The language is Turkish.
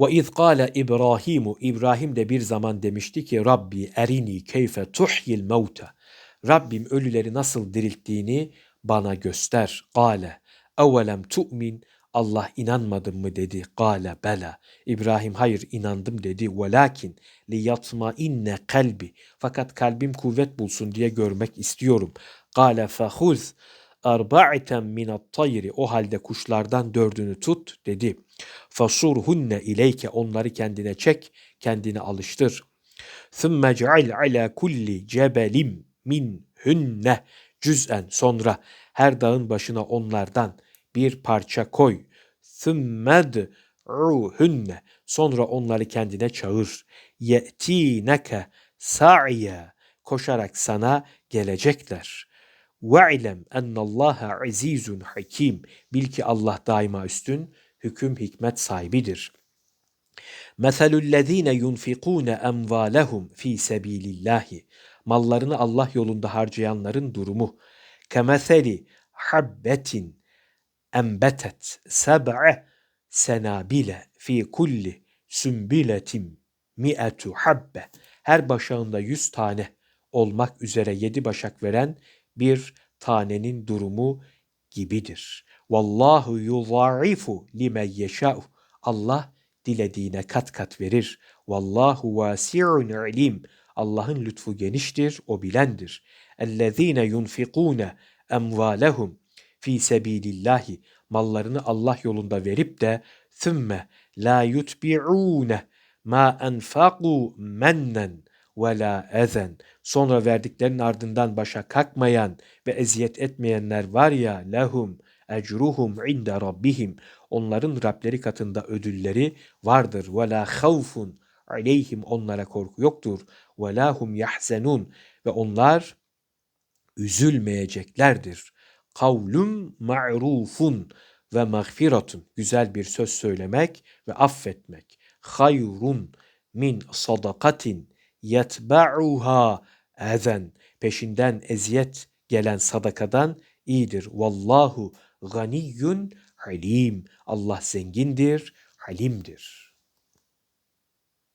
Ve iz kâle İbrahimu İbrahim de bir zaman demişti ki Rabbi erini keyfe tuhyil mevte. Rabbim ölüleri nasıl dirilttiğini bana göster. Kâle evelem tu'min Allah inanmadın mı dedi. Kâle bela. İbrahim hayır inandım dedi. Velakin li yatma inne kalbi. Fakat kalbim kuvvet bulsun diye görmek istiyorum. Kâle fehuz arba'iten minat tayri. O halde kuşlardan dördünü tut dedi. Fasurhunne ileyke onları kendine çek, kendine alıştır. Thumma ceal ala kulli cebelim min hünne cüz'en sonra her dağın başına onlardan bir parça koy. Thummed hünne sonra onları kendine çağır. Ye'tineke sa'iye koşarak sana gelecekler. Ve'ilem ennallaha azizun hakim. Bil ki Allah daima üstün, hüküm hikmet sahibidir. Meselüllezine yunfikune emvalehum fi sebilillahi. Mallarını Allah yolunda harcayanların durumu. Kemeseli habbetin enbetet seb'e senabile fi kulli sümbiletim mi'etu habbe. Her başağında yüz tane olmak üzere yedi başak veren bir tanenin durumu gibidir. Vallahu yudhaifu limen yeşâ'u. Allah dilediğine kat kat verir. Vallahu vasi'un ilim. Allah'ın lütfu geniştir, o bilendir. Ellezine yunfikune emvalehum fi sebilillahi. Mallarını Allah yolunda verip de thümme la yutbi'une ma enfaku mennen ve la ezen. Sonra verdiklerinin ardından başa kalkmayan ve eziyet etmeyenler var ya lehum ecruhum inde rabbihim. Onların Rableri katında ödülleri vardır. Ve la havfun aleyhim onlara korku yoktur. Ve la hum yahzenun ve onlar üzülmeyeceklerdir. Kavlum ma'rufun ve mağfiratun güzel bir söz söylemek ve affetmek. Hayrun min sadakatin yetba'uha ezen peşinden eziyet gelen sadakadan iyidir. Vallahu ganiyyun halim. Allah zengindir, halimdir.